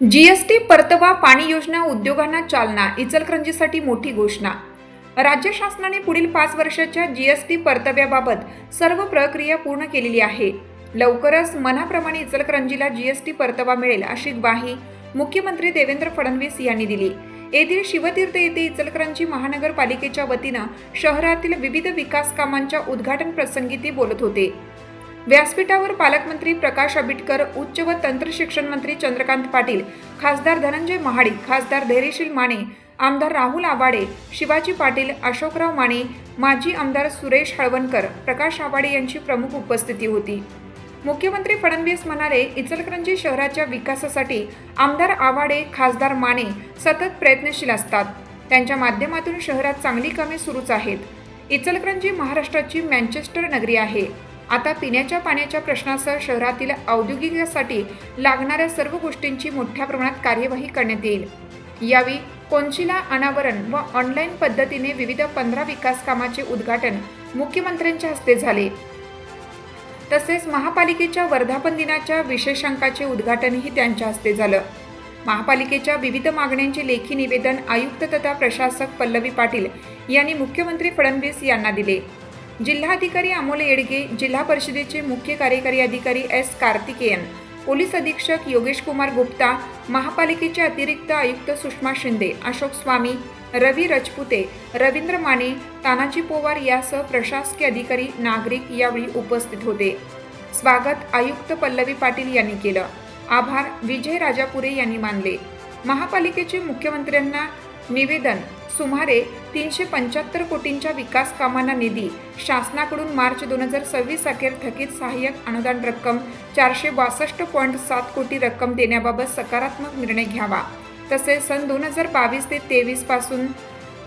GST परतवा पाणी योजना उद्योगांना चालना इचलकरंजीसाठी मोठी घोषणा. राज्य शासनाने पुढील पाच वर्षाच्या जीएसटी परतव्याबाबत सर्व प्रक्रिया पूर्ण केलेली आहे. लवकरच मनाप्रमाणे इचलकरंजीला जीएसटी परतवा मिळेल अशी ग्वाही मुख्यमंत्री देवेंद्र फडणवीस यांनी दिली. येथील शिवतीर्थ येथे इचलकरंजी महानगरपालिकेच्या वतीनं शहरातील विविध विकास कामांच्या उद्घाटन प्रसंगी ते बोलत होते. व्यासपीठावर पालकमंत्री प्रकाश आंबेडकर उच्च व तंत्र शिक्षण मंत्री चंद्रकांत पाटील खासदार धनंजय महाडिक खासदार धैर्यशील माने आमदार राहुल आवाडे शिवाजी पाटील अशोकराव माने माजी आमदार सुरेश हळवणकर प्रकाश आवाडे यांची प्रमुख उपस्थिती होती. मुख्यमंत्री फडणवीस म्हणाले इचलकरंजी शहराच्या विकासासाठी आमदार आवाडे खासदार माने सतत प्रयत्नशील असतात. त्यांच्या माध्यमातून शहरात चांगली कामे सुरूच आहेत. इचलकरंजी महाराष्ट्राची मँचेस्टर नगरी आहे. आता पिण्याच्या पाण्याच्या प्रश्नासह शहरातील औद्योगिकासाठी लागणाऱ्या सर्व गोष्टींची मोठ्या प्रमाणात कार्यवाही करण्यात येईल. यावेळी कोनशिला अनावरण व ऑनलाईन पद्धतीने विविध पंधरा विकास कामाचे उद्घाटन मुख्यमंत्र्यांच्या हस्ते झाले. तसेच महापालिकेच्या वर्धापन दिनाच्या विशेषांकाचे उद्घाटनही त्यांच्या हस्ते झालं. महापालिकेच्या विविध मागण्यांचे लेखी निवेदन आयुक्त तथा प्रशासक पल्लवी पाटील यांनी मुख्यमंत्री फडणवीस यांना दिले. जिल्हाधिकारी अमोल येडगे जिल्हा परिषदेचे मुख्य कार्यकारी अधिकारी एस कार्तिकेयन पोलीस अधीक्षक योगेश कुमार गुप्ता महापालिकेचे अतिरिक्त आयुक्त सुषमा शिंदे अशोक स्वामी रवी रजपुते रवींद्र माने तानाजी पोवार यासह प्रशासकीय अधिकारी नागरिक यावेळी उपस्थित होते. स्वागत आयुक्त पल्लवी पाटील यांनी केलं. आभार विजय राजापुरे यांनी मानले. महापालिकेचे मुख्यमंत्र्यांना निवेदन. सुमारे तीनशे पंच्याहत्तर कोटींच्या विकास कामांना निधी. शासनाकडून मार्च दोन हजार सव्वीस अखेर थकीत सहाय्यक अनुदान रक्कम चारशे बासष्ट पॉईंट सात कोटी रक्कम देण्याबाबत सकारात्मक निर्णय घ्यावा. तसेच सन दोन हजार बावीस ते तेवीसपासून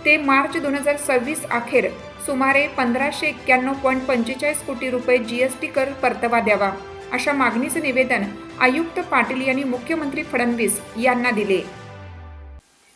ते मार्च दोन हजार सव्वीस अखेर सुमारे पंधराशे एक्क्याण्णव पॉईंट पंचेचाळीस कोटी रुपये जीएसटी कर परतावा द्यावा. अशा मागणीचे निवेदन आयुक्त पाटील यांनी मुख्यमंत्री फडणवीस यांना दिले.